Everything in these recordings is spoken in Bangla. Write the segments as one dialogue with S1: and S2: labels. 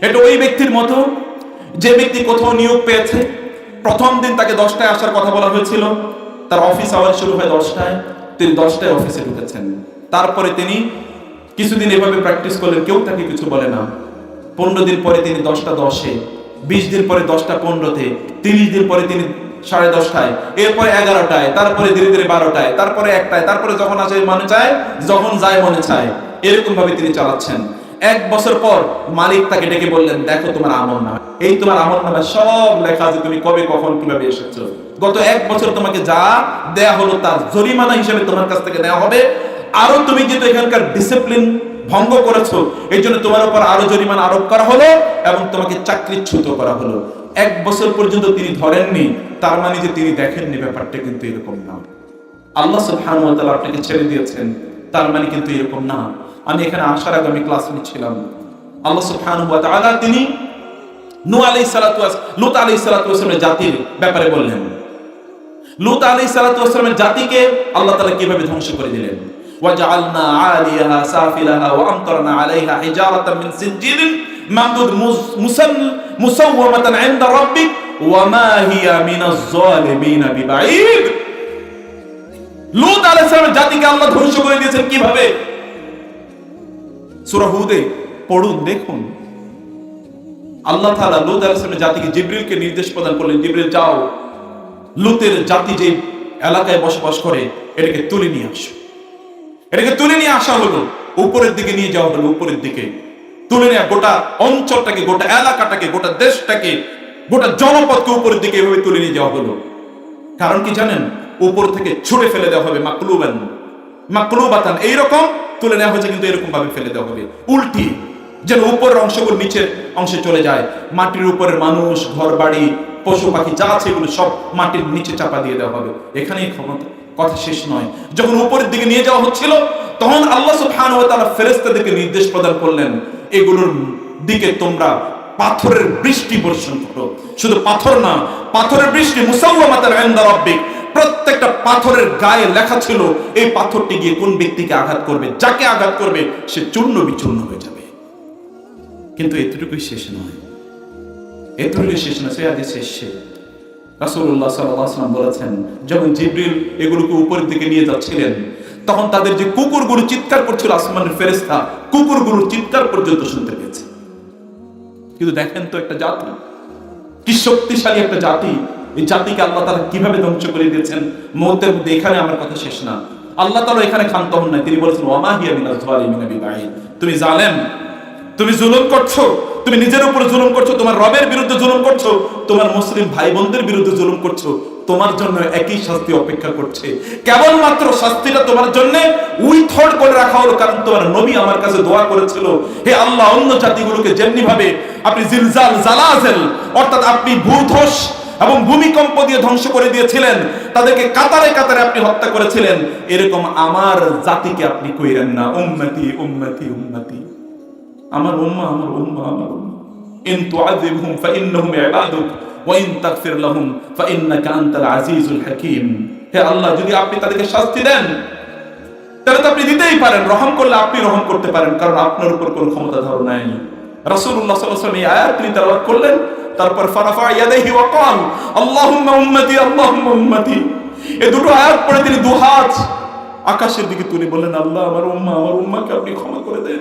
S1: এটা ওই ব্যক্তির মতো, যে ব্যক্তি কোথাও নিয়োগ পেয়েছে। প্রথম দিন তাকে দশটায় আসার কথা বলা হয়েছিল। তার অফিস আওয়ার শুরু হয় দশটায়। তিনি দশটায় অফিসে ঢুকেছেন। তারপরে তিনি কিছুদিন এভাবে প্র্যাকটিস করলেন, কেউ তাকে কিছু বলে না। পনেরো দিন পরে তিনি দশটা দশে, বিশ দিন পরে দশটা পনেরোতে, তিরিশ দিন পরে তিনি সাড়ে দশটায়, এরপরে এগারোটায়, তারপরে ধীরে ধীরে বারোটায়, তারপরে একটায়, তারপরে যখন আসে মনে চায়, যখন যায় মনে চায় এরকম ভাবে তিনি চালাচ্ছেন। এক বছর পর মালিক তাকে ডেকে বললেন, দেখো তোমার আমল নামা। এই তোমার আমল নামা সব লেখা আছে, তুমি কবে, কখন, কীভাবে এসেছ? গত এক বছর তোমাকে যা দেয়া হলো তার জরিমানা হিসেবে তোমার কাছ থেকে নেওয়া হবে। আরও তুমি যেহেতু এখানকার ডিসিপ্লিন ভঙ্গ করেছ, এই জন্য তোমার উপর আরও জরিমানা আরোপ করা হলো এবং তোমাকে চাকরিচ্যুত করা হলো। এক বছর পর্যন্ত তিনি ধরেননি, তার মানে যে তিনি দেখেননি ব্যাপারটা কিন্তু এরকম না। আল্লাহ সুবহানাহু ওয়া তাআলা আপনাকে ছেড়ে দিয়েছেন, তার মানে কিন্তু এরকম না। আমি এখানে আসার আগে আমি ক্লাস নিচ্ছিলাম আল্লাহ তাআলা তিনি নূহ আলাইহিস সালাতু ওয়াস, লূত আলাইহিস সালাতু ওয়াসসালামের জাতির ব্যাপারে বললেন। লূত আলাইহিস সালাতু ওয়াসসালামের জাতিকে আল্লাহ তাআলা কীভাবে ধ্বংস করে দিলেন? ওয়া আমতারনা আলাইহা হিজারাতাম মিন সিনজিল মামদুদ মুসাল, মুসাওয়ামাতান ইনদা রাব্বিক ওয়া মা হিয়া মিনাজ জালিমিন বিবাঈদ। লূত আলাইহিস সালামের জাতিকে আল্লাহ ধ্বংস করে দিয়েছেন কীভাবে? সূরা হুদে পড়ুন, দেখুন। আল্লাহ তাআলা লূত আলাইহিস জাতিকে জিবরিলকে নির্দেশ প্রদান করলেন, জিবরিল, যাও। লূতের জাতি যে এলাকায় বসবাস করে, এটাকে তুলে নিয়ে আসো। এটাকে তুলে নিয়ে আসা হলো। উপরের দিকে নিয়ে যাওয়া হলো উপরের দিকে। তুলে নেওয়া গোটা অঞ্চলটাকে, গোটা এলাকাটাকে, গোটা দেশটাকে, গোটা জনপদকে উপরের দিকে এভাবে তুলে নিয়ে যাওয়া হলো। কারণ কি জানেন? উপর থেকে ছুড়ে ফেলে দেওয়া হবে মাকলুবান। মাকলুবাতান, এইরকম তুলে নেওয়া হয়েছে কিন্তু এরকম ভাবে ফেলে দেওয়া হবে। উল্টি, যেন উপরের অংশগুলো নিচের অংশে চলে যায়, মাটির উপরের মানুষ ঘর বাড়ি পশু পাখি যা আছে এগুলো সব মাটির নিচে চাপা দিয়ে দেওয়া হবে। এখানেই ক্ষমতা, কথা শেষ নয়। যখন উপরের দিকে নিয়ে যাওয়া হচ্ছিল, তখন আল্লাহ সুবহানাহু ওয়া তাআলা ফেরেশতাদেরকে নির্দেশ প্রদান করলেন, এগুলোর দিকে তোমরা পাথরের বৃষ্টি বর্ষণ করো। শুধু পাথর না, পাথরের বৃষ্টি মুসাওয়ামাতান ইনদা রাব্বিক। প্রত্যেকটা পাথরের গায়ে লেখা ছিল, এই পাথরটি গিয়ে কোন ব্যক্তিকে আঘাত করবে, যাকে আঘাত করবে, সে চূর্ণ বিচূর্ণ হয়ে যাবে। কিন্তু এতটুকুই শেষ নয়। এতটুকুই শেষ নয় সে আগে শেষ রাসূলুল্লাহ সাল্লাল্লাহু বলেছেন, যখন জিবরিল এগুলোকে উপরের দিকে নিয়ে যাচ্ছিলেন, তখন তাদের যে কুকুরগুলো চিৎকার করছিল আসমানের ফেরেশতা কুকুরগুলোর চিৎকার পর্যন্ত শুনতে পেয়েছে। কিন্তু দেখেন তো একটা জাতি, কি শক্তিশালী একটা জাতি এই জাতিকে আল্লাহ তাআলা কীভাবে ধ্বংস করে দিয়েছেন? মৌতের মধ্যে এখানে আমার কথা শেষ না। আল্লাহ তাআলা এখানে ক্ষান্ত হন নাই। তিনি বলেছেন ওয়ামা হিয়া মিনাজ জালিমিনা তুমি জালেম, তুমি জুলুম করছ, তুমি নিজের উপর জুলুম করছ, তোমার রবের বিরুদ্ধে জুলুম করছ, তোমার মুসলিম ভাই বোনদের বিরুদ্ধে জুলুম করছ, তোমার জন্য একই শাস্তি অপেক্ষা করছে। কেবলমাত্র শাস্তিটা তোমার জন্য উইথহোল্ড করে রাখা হলো, কারণ তোমার নবী আমার কাছে দোয়া করেছিল, হে আল্লাহ, অন্য জাতিগুলোকে যেমনি ভাবে আপনি জিলজাল জালাজেল, অর্থাৎ আপনি ভূধস এবং ভূমিকম্প দিয়ে ধ্বংস করে দিয়েছিলেন। তাদেরকে কাতারে কাতারে আপনি হত্যা করেছিলেন। এরকম আমার জাতিকে আপনি কইরেন না। উম্মতি উম্মতি উম্মতি। আমার উম্মা আমার উম্মা আমার উম্মা। ইন তুআযিবহুম ফাইন্নাহুম ইবাদুক, ওয়া ইন তাগফির লাহুম ফাইন্নাকা আনতাল আজিজুল হাকীম। হে আল্লাহ, যদি আপনি তাদেরকে শাস্তি দেন, তাহলে তো আপনি দিতেই পারেন। রহম করলে আপনি রহম করতে পারেন, কারণ আপনার উপর কোনো ক্ষমতা ধর নাই। রাসূলুল্লাহ সাল্লাল্লাহু আলাইহি ওয়াসাল্লাম এই আয়াত তিনি তেলাওয়াত করলেন। তারপর ফারাফা ইয়াদাইহি ওয়া ক্বাল, আল্লাহুম্মা উম্মতি আল্লাহুম্মা উম্মতি। এই দুটো আয়াত পড়ে তিনি দুহাত আকাশের দিকে তুলে বললেন, আল্লাহ, আমার উম্মা, আমার উম্মাকে আপনি ক্ষমা করে দেন।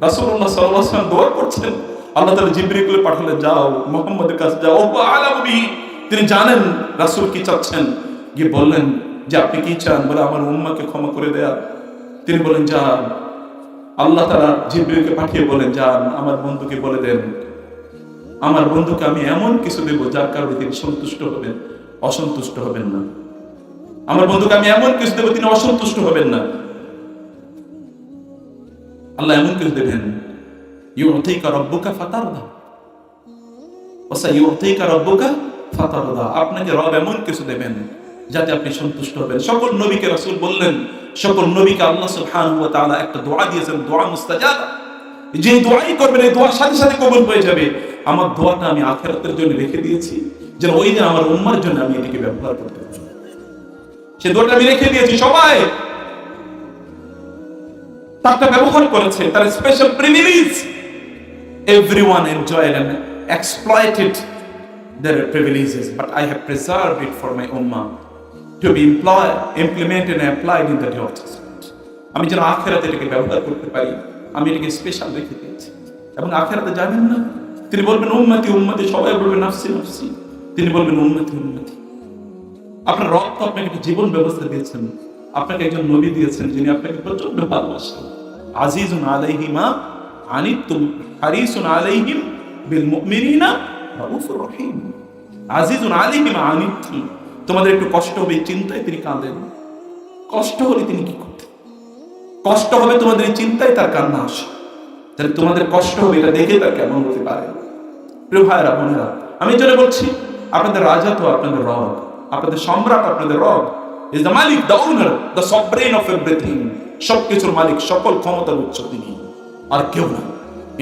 S1: রাসূলুল্লাহ সাল্লাল্লাহু আলাইহি ওয়াসাল্লাম দোয়া করছেন। আল্লাহ তাআলা জিবরিলকে পাঠালেন, যাও, মুহাম্মদের কাছে যাও। ওয়া আলামু বিহি। তিনি জানেন রাসূল কি চাচ্ছেন। গিয়ে বললেন, যে আপনি কি চান? বলে, আমার উম্মাকে ক্ষমা করে দেয়া। তিনি বলেন যান। আল্লাহ তাআলা জিবরিলকে পাঠিয়ে বলেন যান, আমার বন্ধুকে বলে দেন। আমার বন্ধুকে আমি এমন কিছু দেব যার কারণে তিনি সন্তুষ্ট হবেন, অসন্তুষ্ট হবেন না। আমার বন্ধুকে আমি এমন কিছু দেব তিনি অসন্তুষ্ট হবেন না। আল্লাহ এমন কিছু দেবেন আপনাকে রব এমন কিছু দেবেন যাতে আপনি সন্তুষ্ট হবেন। সকল নবীকে রাসূল বললেন, সকল নবীকে আল্লাহ সুবহানাহু ওয়া তাআলা একটা দোয়া দিয়েছেন, দোয়া মুস্তাজাব। যে দোয়াই করবেন, এই দোয়ার সাথে সাথে কবুল হয়ে যাবে। আমার দোয়াটা আমি আখেরাতের জন্য রেখে দিয়েছি যেন ওই দিন আমার উম্মার জন্য আমি এটিকে ব্যবহার করতে পারি। সে দোয়াটা আমি রেখে দিয়েছি সবাই! তারটা ব্যবহার করেছে তার special privilege everyone enjoyed and exploited their privileges, but I have preserved it for my ummah to be employ, implemented and applied in the of judgment. আমি যেন আখেরাতে এটাকে ব্যবহার করতে পারি আমি এটাকে স্পেশাল রেখে দিয়েছি। এবং আখেরাতে যাবেন না তিনি বলবেন উন্নতি উন্নতি সবাই বলবেন নাফসি নাফসি। তিনি বলবেন উন্নতি উন্নতি আপনার রক্ত আপনাকে একটা জীবন ব্যবস্থা দিয়েছেন। আপনাকে একজন নবী দিয়েছেন যিনি আপনাকে প্রচণ্ড ভালোবাসেন। আজিজুন আলাইহিমা আনিতুম হারিসুন আলাইহিম বিল মুমিনিনা রাউফুর রহিম। আজিজুন আলাইহিমা আনিতুম। তোমাদের একটু কষ্ট হবে চিন্তায় তিনি কাঁদেন। কষ্ট হলে তিনি কি করতেন? কষ্ট হবে তোমাদের চিন্তায় তার কান্না আসে। তাহলে তোমাদের কষ্ট হবে, এটা দেখে তার কেমন হতে পারে? প্রিয় ভাইরা বোনেরা, আমি জন্য বলছি, আপনাদের রাজা তো আপনাদের রব, আপনাদের সম্রাট আপনাদের রব is the Malik the owner the sovereign of everything সবকিছুর মালিক, সকল ক্ষমতার উৎস তিনি। আর কেউ না।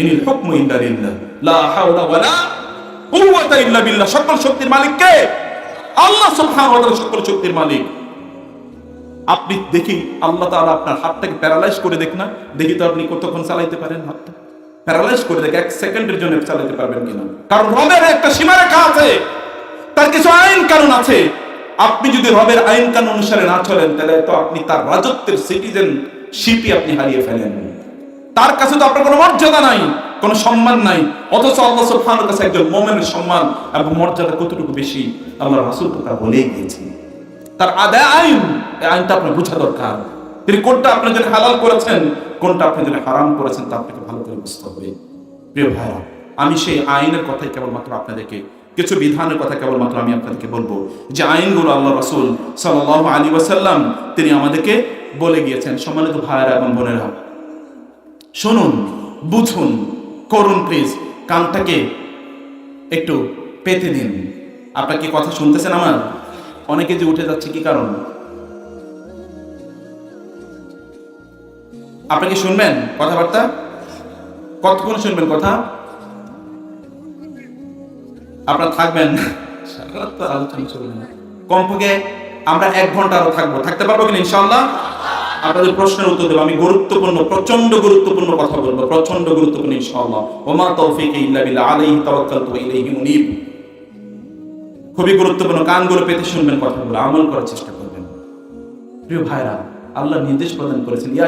S1: ইনিল হুকমু ইল্লা লিল্লাহ। লা হাওলা ওয়ালা কুওয়াতা ইল্লা বিল্লাহ। সকল শক্তির মালিক কে? আল্লাহ সুবহানাহু ওয়া তাআলা সকল শক্তির মালিক। আপনি দেখি আল্লাহ তাআলা আপনার হাতটাকে প্যারালাইজ করে দেখ না। দেখি তো আপনি কতক্ষণ চালাইতে পারেন হাতটা? প্যারালাইজ করে দেখ, এক সেকেন্ডের জন্য চালাতে পারবেন কিনা। কারণ রবের একটা সীমারেখা আছে। তার কিছু আইন কানুন আছে। আপনি যদি রবের আইন কানুন অনুসারে না চলেন, তাহলে তো আপনি তার রাজত্বের সিটিজেন শিপি আপনি হারিয়ে ফেলেন। তার কাছে তো আপনার কোনো মর্যাদা নাই, কোনো সম্মান নাই। অথচ আল্লাহ সুবহানাহু কাছে একজন মুমিনের সম্মান এবং মর্যাদা কতটুকু বেশি? আল্লাহ রাসূল তো তা বলেই গিয়েছেন। তার আদায় আইন, এই আইনটা আপনার বোঝা দরকার। তিনি কোনটা আপনার জন্য হালাল করেছেন, কোনটা আপনার জন্য হারাম করেছেন, তা আপনাকে ভালো করে বুঝতে হবে। প্রিয় ভাইরা আমি সেই আইনের কথাই কেবলমাত্র আপনাদেরকে, কিছু বিধানের কথা কেবলমাত্র আমি আপনাদেরকে বলব। যে আইনগুলো আল্লাহ রসুল সাল্লাহ আলী ওয়াসাল্লাম, তিনি আমাদেরকে বলে গিয়েছেন, সম্মানিত ভাইয়েরা এবং বোনেরা, শুনুন, বুঝুন, করুন প্লিজ, কানটাকে একটু পেতে দিন। আপনার কি কথা শুনতেছেন আমার? অনেকে যে উঠে যাচ্ছে কি কারণ? আপনি কি শুনবেন কথাবার্তা? কতক্ষণ শুনবেন কথা? আপনারা থাকবেন। কমপক্ষে আমরা এক ঘণ্টা আরও থাকব। থাকতে পারব কিনা ইনশাল্লাহ আপনাদের প্রশ্নের উত্তর দেবো। আমি গুরুত্বপূর্ণ প্রচণ্ড গুরুত্বপূর্ণ কথা বলব। প্রচণ্ড গুরুত্বপূর্ণ ইনশাআল্লাহ। ওমা তৌফিক ইল্লা বিল্লাহ। আলাইহি তাওয়াক্কালতু ওয়া ইলাইহি মুনীব খুবই গুরুত্বপূর্ণ, কানগুলো পেতে শুনবেন কথাগুলো, আমল করার চেষ্টা করবেন। প্রিয় ভাইরা, আল্লাহ নির্দেশ প্রদান করেছেন, ইয়া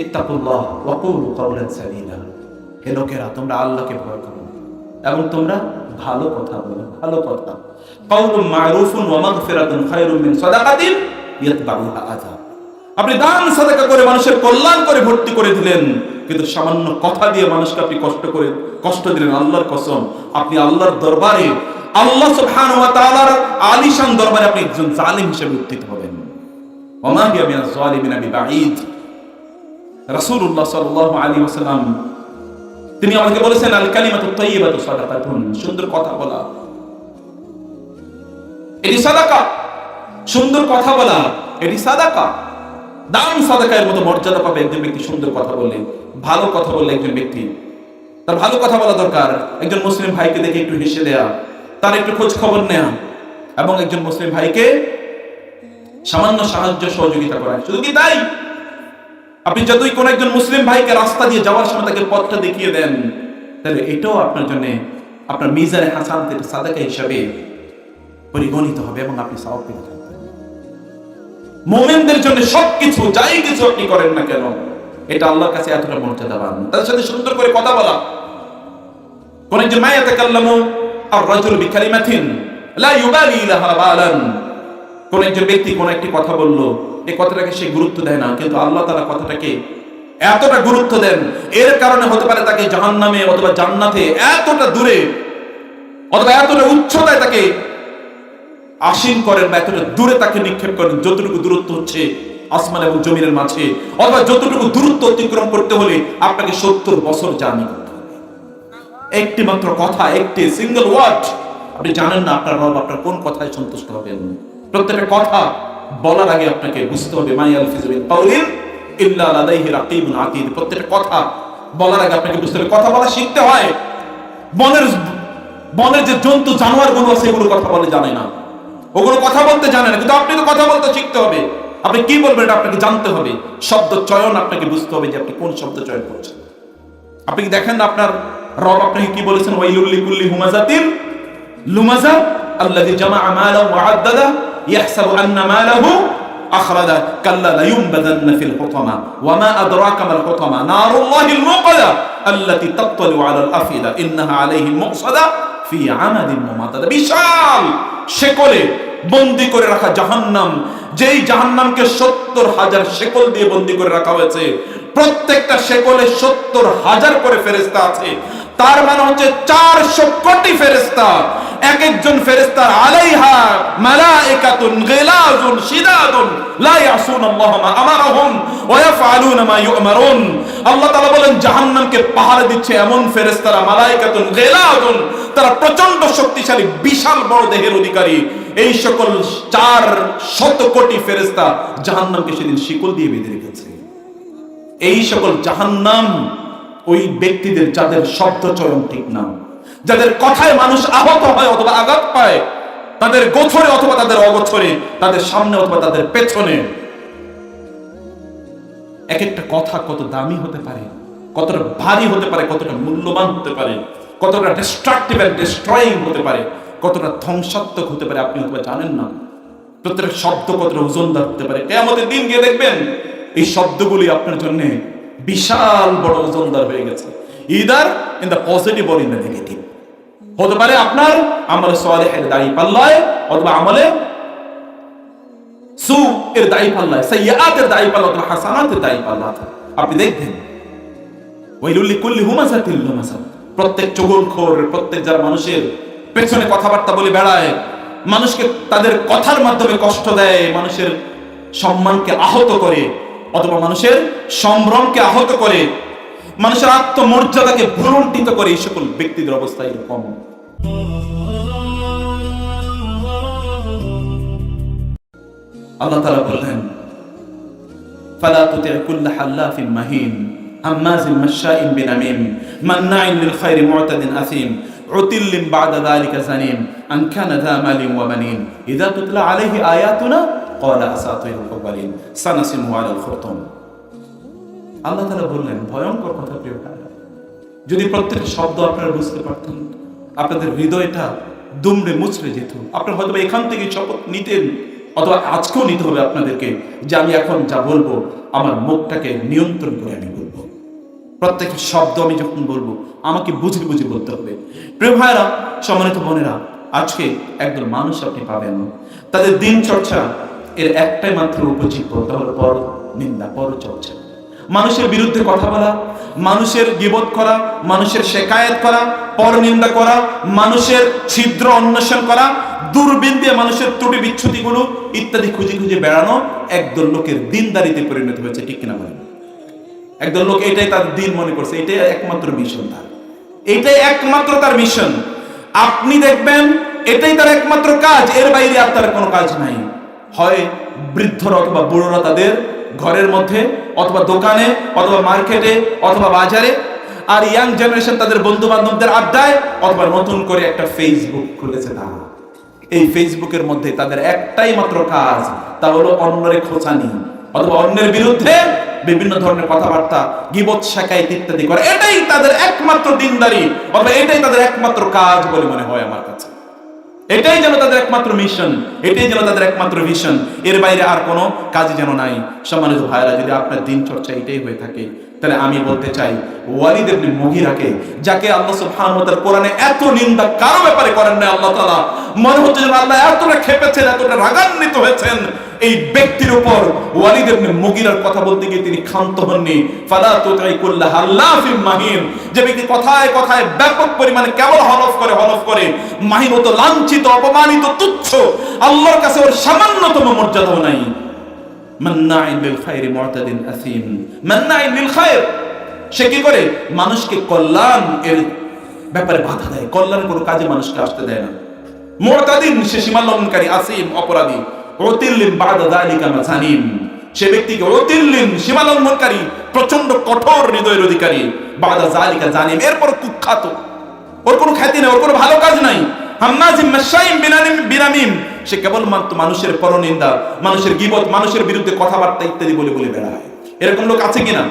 S1: ইত্তাকুল্লাহ কাওলান হে লোকেরা, তোমরা আল্লাহকে ভয় করো এবং তোমরা ভালো কথা বলো, ভালো কথা। কাউলুম মারুফুন ওয়া মাগফিরাতুন খায়রুম মিন সাদাকাতিন ইয়াতবাউহা আযা আপনি দান, সাদাকা করে মানুষের কল্যাণ করে ভর্তি করে দিলেন। কিন্তু সামান্য কথা দিয়ে মানুষকে আপনি কষ্ট করে, কষ্ট দিলেন আল্লাহর কসম। আপনি আল্লাহর দরবারে, আল্লাহ সুবহানাহু ওয়া তাআলার আলিশান দরবারে আপনি একজন জালিম হিসেবে উত্থিত হবেন। ওমা মিনাজ রাসূলুল্লাহ সাল্লাল্লাহু আলাইহি ওয়াসাল্লাম, তিনি আমাকে বলেছেন, আল কালিমাতু তাইয়্যিবাতু সাদাকাতুন। সুন্দর কথা বলা। এটি সাদাকা। সুন্দর কথা বলা। এটি সাদাকা। দান সাদাকার মতো মর্যাদা পাবে একজন ব্যক্তি সুন্দর কথা বললে, ভালো কথা বললে একজন ব্যক্তি। তার ভালো কথা বলা দরকার। একজন মুসলিম ভাইকে দেখে একটু হেসে দেয়া, তার একটু খোঁজ খবর নেয়া এবং একজন মুসলিম ভাইকে সামান্য সাহায্য সহযোগিতা করা। শুধু কি তাই? আপনি যতই কোন একজন মুসলিম ভাইকে রাস্তা দিয়ে যাওয়ার সময় তাকে পথটা দেখিয়ে দেন, তাহলে এটাও আপনার জন্য আপনার মিজারে হাসান সাদাকা হিসাবে পরিগণিত হবে এবং আপনি সওয়াব পেতে মোমেনদের জন্য সবকিছু, যাই কিছু আপনি করেন না কেন, এটা আল্লাহর কাছে এতটা মর্যাদাবান তাদের সাথে সুন্দর করে কথা বলা। কোন একজন মায়া তাকাল্লামু আর রাজুল বিকালিমাতিন লা ইউবালি লাহা বালান। কোন একজন ব্যক্তি কোন একটি কথা বলল, এই কথাটাকে সে গুরুত্ব দেয় না, কিন্তু আল্লাহ তাআলা কথাটাকে এতটা গুরুত্ব দেন। এর কারণে হতে পারে তাকে জাহান্নামে অথবা জান্নাতে এতটা দূরে অথবা এতটা উচ্চতায় তাকে আসীন করেন বা এতটা দূরে তাকে নিক্ষেপ করেন যতটুকু দূরত্ব হচ্ছে আসমান এবং জমিনের মাঝে। অথবা যতটুকু দূরত্ব অতিক্রম করতে হলে আপনাকে সত্তর বছর হবে। একটি মাত্র কথা, একটি সিঙ্গেল ওয়ার্ড আপনি জানেন না আপনার রব আপনার কোন কথায় সন্তুষ্ট হবেন। প্রত্যেকটা কথা বলার আগে আপনাকে বুঝতে হবে মাই আল ফিজবিন কাউলিন ইল্লা লাদাইহি রাকিবুন আতীদ প্রত্যেকটা কথা বলার আগে আপনাকে বুঝতে হবে, কথা বলা শিখতে হয়। বনের বনের যে জন্তু জানোয়ারগুলো আছে এগুলো কথা বলে জানে না। ওগুলো কথা বলতে জানে না, কিন্তু আপনি তো কথা বলতে শিখতে হবে। আপনি কি বলবেন এটা আপনাকে জানতে হবে। শব্দ চয়ন আপনাকে বুঝতে হবে যে আপনি কোন শব্দ চয়ন করছেন। আপনি কি দেখেন না আপনার রব আপনাকে কি বলেছেন? ওয়াইলুল্লি কুল্লি হুমাজাতিন লুমাজা আল্লাযী জামাআ মালাহু ওয়া আদ্দাদা ইয়াহসাবু আন্না মালাহু আখরাদা কাল্লা লায়ুনবাযান্না ফিল হুতামা ওয়া মা আদরাকা মাল হুতামা নারুল্লাহিল মুকাদা আল্লাতী তাত্তালিউ আলাল আফিদা ইন্নাহা আলাইহিম মুকসাদা ফি আমাদিন মুমাতাদা বিশাল শেকলে বন্দি করে রাখা জাহান্নাম। যেই জাহান্নামকে সত্তর হাজার শেকল দিয়ে বন্দি করে রাখা হয়েছে, প্রত্যেকটা শেকলে সত্তর হাজার করে ফেরেস্তা আছে। তার মানে হচ্ছে চারশো কোটি ফেরেস্তা এক একজন ফেরেস্তার আলাইহা মালাইকাতুন গিলাজুন শিদাদুন, লা ওয়া মা ইউমারুন। আল্লাহ তাআলা বলেন, জাহান্নামকে দিচ্ছে এমন ফেরেস্তারা তারা প্রচণ্ড শক্তিশালী, বিশাল বড় দেহের অধিকারী। এই সকল চার শত কোটি ফেরেস্তা জাহান্নামকে সেদিন শিকল দিয়ে বেঁধে রেখেছে। এই সকল জাহান্নাম ওই ব্যক্তিদের, যাদের শব্দ চয়ন ঠিক না। যাদের কথায় মানুষ আহত হয় অথবা আঘাত পায়, তাদের গোছরে অথবা তাদের অগোছরে, তাদের সামনে অথবা তাদের পেছনে। এক একটা কথা কত দামি হতে পারে, কতটা ভারী হতে পারে, কতটা মূল্যবান হতে পারে, কতটা ডিস্ট্রাকটিভ এন্ড ডিস্ট্রয়িং হতে পারে, কতটা ধ্বংসাত্মক হতে পারে আপনি হয়তো জানেন না। প্রত্যেক শব্দ কতটা ওজনদার হতে পারে। কেমতের দিন গিয়ে দেখবেন, এই শব্দগুলি আপনার জন্য বিশাল বড় ওজনদার হয়ে গেছে। Either in the positive or in the negative হতে পারে আপনার আমলে সালেহের দাড়ি পাল্লায়, অথবা আমলে সু এর দাড়ি পাল্লায় সাইয়াতের দাড়ি পাল্লা অথবা হাসানাতের দাড়ি পাল্লা আপনি দেখবেন ওয়াইলুল্লি কুল্লি হুমাসাতিল লুমাসা প্রত্যেক চগলখোর প্রত্যেক যারা মানুষের পেছনে কথাবার্তা বলে বেড়ায়, মানুষকে তাদের কথার মাধ্যমে কষ্ট দেয়, মানুষের সম্মানকে আহত করে অথবা মানুষের সম্ভ্রমকে আহত করে মানুষের আত্মমর্যাদাকে ভুলুণ্ঠিত করে এই সকল ব্যক্তিদের অবস্থা এরকম আল্লাহ তাআলা বললেন ফালা তুতি কুল্লা হাল্লাফিন মাহিন هماز مشاء بنميم مناع للخير معتد أثيم عتل بعد ذلك زنيم أن كان ذا مال وبنين إذا تتلى عليه آياتنا কলা আসাতুল আউয়ালিন সানাসিন ওয়ালাল খতম আল্লাহ তাআলা বললেন, ভয়ঙ্কর কথা প্রিয় যদি প্রত্যেক শব্দ আপনারা বুঝতে পারতেন, আপনাদের হৃদয়টা দুমড়ে মুচড়ে যেত। আপনারা হয়তো এখান থেকে শপথ নিতেন, অথবা আজকেও নিতে হবে আপনাদেরকে যে আমি এখন যা বলব, আমার মুখটাকে নিয়ন্ত্রণ করে আমি বলব। প্রত্যেক শব্দ আমি যখন বলব, আমাকে বুঝে বুঝে বলতে হবে। প্রিয় ভাইরা সম্মানিত বোনেরা, আজকে একদল মানুষ আপনি পাবেন। তাদের দিন চর্চা এর একটাই মাত্র উপজীব্য তা হলো পর নিন্দা, পর চর্চা। মানুষের বিরুদ্ধে কথা বলা, মানুষের গিবত করা, মানুষের শেকায়েত করা পরনিন্দা করা, মানুষের ছিদ্র অন্বেষণ করা, দূরবীন দিয়ে মানুষের ত্রুটি বিচ্ছুতিগুলো ইত্যাদি খুঁজে খুঁজে বেড়ানো একদল লোকের দিনদারিতে পরিণত হয়েছে, ঠিক কিনা বলেন? একদল লোক এটাই তার দিন মনে করছে, এটাই একমাত্র মিশন তার। এটাই একমাত্র তার মিশন। আপনি দেখবেন, এটাই তার একমাত্র কাজ, এর বাইরে আর তার কোনো কাজ নাই। হয় বৃদ্ধরা অথবা বুড়োরা তাদের ঘরের মধ্যে, অথবা দোকানে, অথবা মার্কেটে, অথবা বাজারে, আর ইয়াং জেনারেশন তাদের বন্ধু বান্ধবদের আড্ডায়, অথবা নতুন করে একটা ফেসবুক খুলেছে তারা। এই ফেসবুকের মধ্যে তাদের একটাই মাত্র কাজ, তা হলো অন্যের খোঁচানি, অথবা অন্যের বিরুদ্ধে বিভিন্ন ধরনের কথাবার্তা, গিবত শাখায় ইত্যাদি করে। এটাই তাদের একমাত্র দিনদারি, অথবা এটাই তাদের একমাত্র কাজ বলে মনে হয় আমার কাছে। এটাই যেন তাদের একমাত্র মিশন এটাই যেন তাদের একমাত্র ভিশন এর বাইরে আর কোনো কাজ যেন নাই। সম্মানিত ভাইরা যদি আপনার দিন চর্চা এটাই হয়ে থাকে তাহলে আমি বলতে চাই, ওয়ালিদ ইবনে মুগিরাকে, যাকে আল্লাহ সুবহানাহু ওয়া তাআলা কোরআনে এত নিন্দা কারও ব্যাপারে করেন না আল্লাহ তাআলা, মনে হচ্ছে যেন আল্লাহ এতটা খেপেছেন, এতটা রাগান্বিত হয়েছেন। এই ব্যক্তির উপর ওয়ালিদ ইবনে মুগিরার কথা বলতে গিয়ে তিনি ক্ষান্ত হননি। ফালা তুতাই কুল্লা মাহিন, যে ব্যক্তি কথায় কথায় ব্যাপক পরিমাণে কেবল হলফ করে হলফ করে, মাহিন তো লাঞ্ছিত, অপমানিত, তুচ্ছ, আল্লাহর কাছে ওর সামান্যতম মর্যাদাও নাই। সে কি করে? মানুষকে কল্যাণ এর ব্যাপারে বাধা দেয়। কল্যাণের কোনো কাজে মানুষকে আসতে দেয় না। মুতাদিন, সে সীমা লঙ্ঘনকারী, আসিম, অপরাধী। ওতিল্লিন বাদা যালিকা মাসানিম সে ব্যক্তিকে ওতিল্লিন সীমা লঙ্ঘনকারী প্রচণ্ড কঠোর হৃদয়ের অধিকারী বাদা জালিকা জানিম এরপর কুখ্যাত। ওর কোনো খ্যাতি নেই, ওর কোনো ভালো কাজ নাই। সে কেবলমাত্র মানুষের পরনিন্দা, মানুষের গিবত, মানুষের বিরুদ্ধে কথাবার্তা ইত্যাদি বলে বলে বেড়ায়। এরকম লোক আছে কিনা?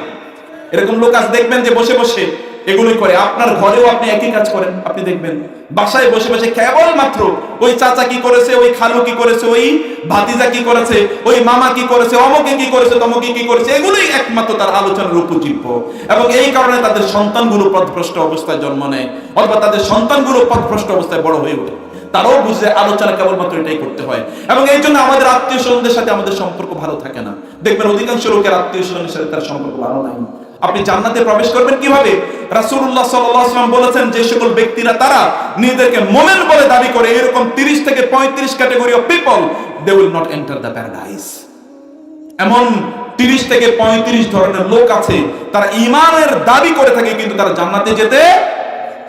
S1: এরকম লোক আজ দেখবেন যে বসে বসে এগুলোই করে আপনার ঘরেও আপনি একই কাজ করেন। আপনি দেখবেন, বাসায় বসে বসে কেবল মাত্র ওই চাচা কি করেছে, ওই খালু কি করেছে, ওই ভাতিজা কি করেছে, ওই মামা কি করেছে, অমকে কি করেছে, তমকে কি করেছে, এগুলোই একমাত্র তার আলোচনার উপজীব্য। এবং এই কারণে তাদের সন্তানগুলো পথভ্রষ্ট অবস্থায় জন্ম নেয়, অথবা তাদের সন্তানগুলো পথভ্রষ্ট অবস্থায় বড় হয়ে ওঠে। তারাও বুঝে আলোচনা কেবলমাত্র এটাই করতে হয়। এবং এই জন্য আমাদের আত্মীয় স্বজনদের সাথে আমাদের সম্পর্ক ভালো থাকে না। দেখবেন অধিকাংশ লোকের আত্মীয় স্বজনের সাথে তার সম্পর্ক ভালো নাই। আপনি জান্নাতে প্রবেশ করবেন কীভাবে? রাসূলুল্লাহ সাল্লাল্লাহু আলাইহি ওয়াসাল্লাম বলেছেন, যে সকল ব্যক্তিরা, তারা নিজেদেরকে মোমেন বলে দাবি করে এরকম 30 থেকে 35 category of people they will not enter the paradise এমন 30 থেকে 35 ধরনের লোক আছে, তারা ঈমানের দাবি করে থাকে, কিন্তু তারা জান্নাতে যেতে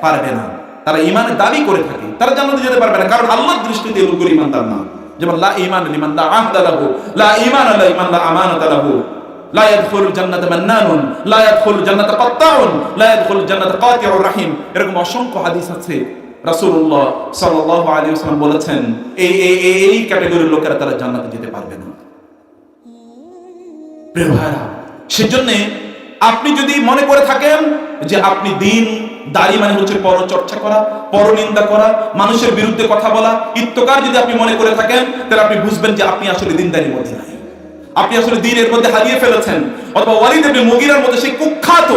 S1: পারবে না। তারা ঈমানের দাবি করে থাকে, তারা জান্নাতে যেতে পারবে না, কারণ আল্লাহর দৃষ্টিতে লোকগুলো ঈমানদার না। যেমন, লা ঈমান লিমান লা আহদা লাহু, লা ঈমান লা ঈমান লা আমানাতা লাহু। লা ইয়াদখুলুল জান্নাতা মান্নানুন, লা ইয়াদখুলুল জান্নাতা কাত্তাউন, লা ইয়াদখুলুল জান্নাতা কাতিউর রাহিম। এরকম অসংখ্য হাদিস আছে। রাসূলুল্লাহ সাল্লাল্লাহু আলাইহি ওয়াসাল্লাম বলেছেন, এই এই এই ক্যাটাগরির লোকেরা তারা জান্নাতে যেতে পারবে না। সেজন্য আপনি যদি মনে করে থাকেন যে আপনি দিন, দাড়ি মানে হচ্ছে পরচর্চা করা, পরনিন্দা করা, মানুষের বিরুদ্ধে কথা বলা ইত্যকার যদি আপনি মনে করে থাকেন, তাহলে আপনি বুঝবেন যে আপনি আসলে দিনদারির মধ্যে নাই। আপনি আসলে দিনের মধ্যে হারিয়ে ফেলেছেন। অথবা ওয়ালিদ মুগিরার মধ্যে সেই কুখ্যাত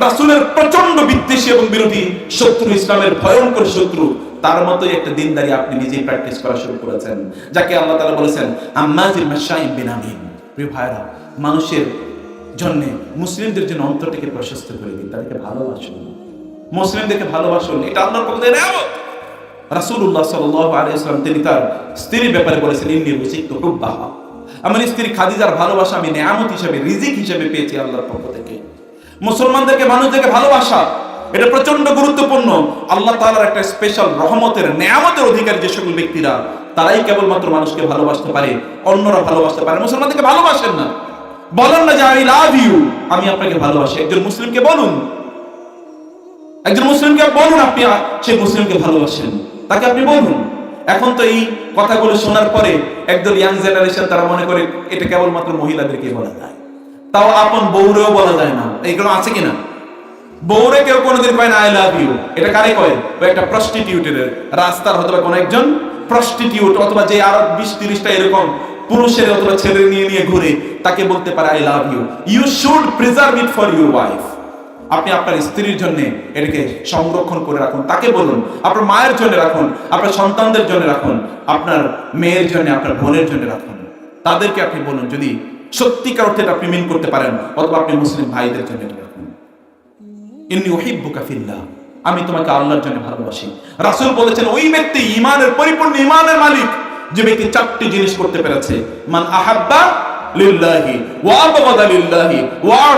S1: রাসূলের প্রচণ্ড বিদ্বেষী এবং বিরোধী শত্রু, ইসলামের ভয়ঙ্কর শত্রু, তার মতোই একটা দিনদারি আপনি নিজেই প্র্যাকটিস করা শুরু করেছেন। যাকে আল্লাহ তাআলা বলেছেন, আম্মাজিল মাশাইম বিনামিন প্রিয় মানুষের জন্য মুসলিমদের জন্য অন্তরটাকে প্রশস্ত করে দিন, তাদেরকে ভালোবাসুন। মুসলিমদেরকে ভালোবাসুন, এটা আল্লাহর পক্ষ থেকে নেয়ামত। রাসূলুল্লাহ সাল্লাল্লাহু আলাইহি ওয়াসাল্লাম, তিনি তার স্ত্রীর ব্যাপারে বলেছেন, ইন্নী রুজিকতু হুব্বাহা। আমার স্ত্রী খাদিজার ভালোবাসা আমি নেয়ামত হিসেবে, রিজিক হিসেবে পেয়েছি আল্লাহর পক্ষ থেকে। মুসলমানদেরকে, মানুষদেরকে ভালোবাসা, এটা প্রচণ্ড গুরুত্বপূর্ণ। আল্লাহ তাআলার একটা স্পেশাল রহমতের, নেয়ামতের অধিকারী যে সকল ব্যক্তিরা, তারাই কেবলমাত্র মানুষকে ভালোবাসতে পারে, অন্যরা ভালোবাসতে পারে মুসলমানদেরকে ভালোবাসেন না। বলেন না যে আই লাভ ইউ আমি আপনাকে ভালোবাসি। একজন মুসলিমকে বলুন। একজন মুসলিমকে বলুন আপনি সেই মুসলিমকে ভালোবাসেন। তাকে আপনি বলুন। এখন তো এই কথাগুলো শোনার পরে একদল ইয়াং জেনারেশন তারা মনে করে এটা কেবলমাত্র মহিলাদেরকে বলা যায়। তাও আপন বউরেও বলা যায় না। এইগুলো আছে কিনা? বউরে কেউ কোনোদিন কয় না আই লাভ ইউ এটা কারে কয়? একটা প্রস্টিটিউটের রাস্তার হয়তো কোনো একজন প্রস্টিটিউট অথবা যে আরও বিশ তিরিশটা এরকম পুরুষের অথবা ছেলে নিয়ে নিয়ে ঘুরে তাকে বলতে পারে I love you you should preserve it for your wife আপনি আপনার স্ত্রীর জন্য এটাকে সংরক্ষণ করে রাখুন। তাকে বলুন, আপনার মায়ের জন্য রাখুন, আপনার সন্তানদের জন্য রাখুন, আপনার মেয়ের জন্য, আপনার বোনের জন্য রাখুন। তাদেরকে আপনি বলুন, যদি সত্যিকার অর্থে আপনি মিন করতে পারেন, অথবা আপনি মুসলিম ভাইদের জন্য রাখুন। ইন্নি ফিল্লাহ, আমি তোমাকে আল্লাহর জন্য ভালোবাসি। রাসূল বলেছেন, ওই ব্যক্তি ইমানের পরিপূর্ণ ঈমানের মালিক, যে ব্যক্তি চারটি জিনিস করতে পেরেছে। মান আহাব্বা লিল্লাহি, ওয়া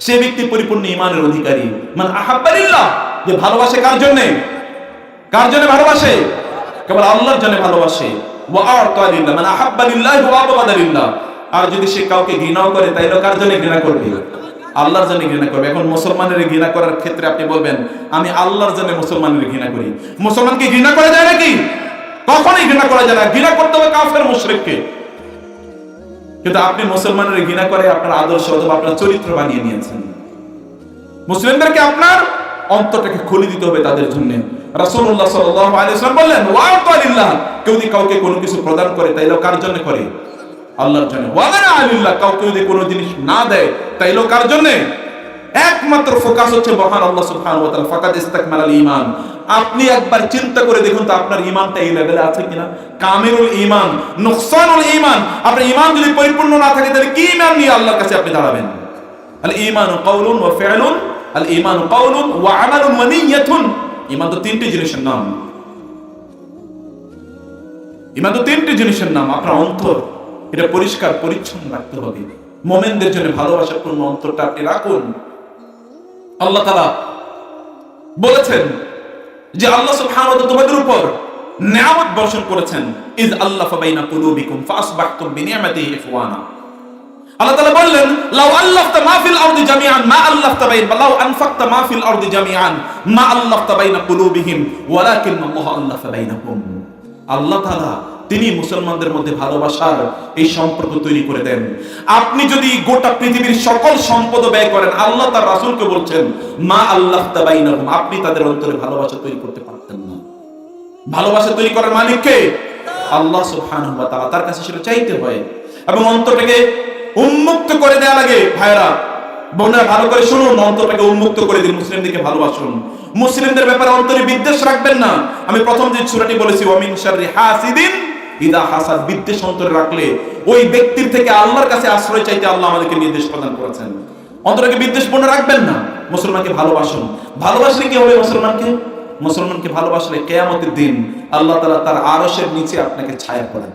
S1: সে ব্যক্তি পরিপূর্ণ অধিকারী। মান যে ভালোবাসে কার জন্য? কার জন্য ভালোবাসে? কেবল আল্লাহর জন্য ভালোবাসে। ওয়া মান ওয়া আর যদি সে কাউকে ঘৃণাও করে, তাইলে কার জন্য ঘৃণা করবে? আল্লাহর জন্য ঘৃণা করবে। এখন মুসলমানের ঘৃণা করার ক্ষেত্রে আপনি বলবেন, আমি আল্লাহর জন্য মুসলমানের ঘৃণা করি। মুসলমানকে ঘৃণা করা যায় নাকি? কখনোই ঘৃণা করা যায় না। ঘৃণা করতে হবে কাফের মুশরিককে। কিন্তু আপনি মুসলমানের ঘৃণা করে আপনার আদর্শ অথবা আপনার চরিত্র বানিয়ে নিয়েছেন। মুসলিমদেরকে আপনার অন্তরটাকে খুলে দিতে হবে তাদের জন্য। রাসূলুল্লাহ সাল্লাল্লাহু আলাইহি ওয়াসাল্লাম বললেন ওয়া তালিল্লাহ কেউ যদি কাউকে কোনো কিছু প্রদান করে তাইলে কার জন্য করে? আল্লাহর জন্য। ওয়ালা আলিল্লাহ কাউকে যদি কোনো জিনিস না দেয়, তাইলেও কার জন্য? একমাত্র ফোকাস হচ্ছে মহান আল্লাহ সুবহানাহু ওয়া তাআলা, ফাকাদ ইস্তাকমালাল ঈমান। আপনি একবার চিন্তা করে দেখুন তো আপনার ঈমানটা এই লেভেলে আছে কিনা। কামিলুল ঈমান, নুকসানুল ঈমান। আপনার ঈমান যদি পরিপূর্ণ না থাকে, তাহলে কি ঈমান নিয়ে আল্লাহর কাছে আপনি দাঁড়াবেন? আল ঈমানু কাউলুন ওয়া ফি'লুন, আল ঈমানু কাউলুন ওয়া আমালুন ওয়া নিয়্যাতুন ঈমান তো তিনটি জিনিসের নাম। ঈমান তো তিনটি জিনিসের নাম, আপনার অন্তর। এটা পরিষ্কার, পরিচ্ছন্ন রাখতে হবে। মোমেনদের জন্য ভালোবাসার পূর্ণ অন্তরটা আপনি রাখুন। আল্লাহ তালা বলেছেন যে আল্লাহ সুবহানাহু তোমাদের উপর নিয়ামত বর্ষণ করেছেন। ইজ আল্লাহ ফাবাইনা কুলুবিকুম ফাসবাহতুম বিনিয়ামাতিহি ইখওয়ানা। আল্লাহ তাআলা বললেন, লাউ আল্লাফতা মা ফিল আরদি জামিআন, মা আল্লাফতা বাইন লাউ আনফাকতা মা ফিল আরদি জামিআন, মা আল্লাফতা বাইনা কুলুবিহিম ওয়ালাকিন আল্লাহ আল্লাফা বাইনাকুম। আল্লাহ তাআলা তিনি মুসলমানদের মধ্যে ভালোবাসার এই সম্পর্ক তৈরি করে দেন। আপনি যদি গোটা পৃথিবীর সকল সম্পদ ব্যয় করেন, আল্লাহ তার রাসূলকে বলছেন, মা আল্লাহ তাবাইনাহুম আপনি তাদের অন্তরে ভালোবাসা তৈরি করতে পারতেন না। ভালোবাসা তৈরি করার মালিক কে? আল্লাহ তাআলা। তার কাছে সেটা চাইতে হয়। এবং অন্তরটাকে উন্মুক্ত করে দেয়া লাগে। ভাইরা বোনেরা, ভালো করে শুনুন। অন্তরটাকে উন্মুক্ত করে দিন মুসলিমদেরকে ভালোবাসুন। মুসলিমদের ব্যাপারে অন্তরে বিদ্বেষ রাখবেন না। আমি প্রথম যে সূরাটি বলেছি ওয়ামিন শাররি হাসিদিন ইদা হাসাদ বিদ্বেষ অন্তরে রাখলে ওই ব্যক্তির থেকে আল্লাহর কাছে আশ্রয় চাইতে আল্লাহ আমাদেরকে নির্দেশ প্রদান করেছেন। অন্তরকে বিদ্বেষপূর্ণ রাখবেন না, মুসলমানকে ভালোবাসুন। ভালোবাসলে কি হবে মুসলমানকে? মুসলমানকে ভালোবাসলে কেয়ামতের দিন আল্লাহ তালা তার আরসের নিচে আপনাকে ছায়া পড়ান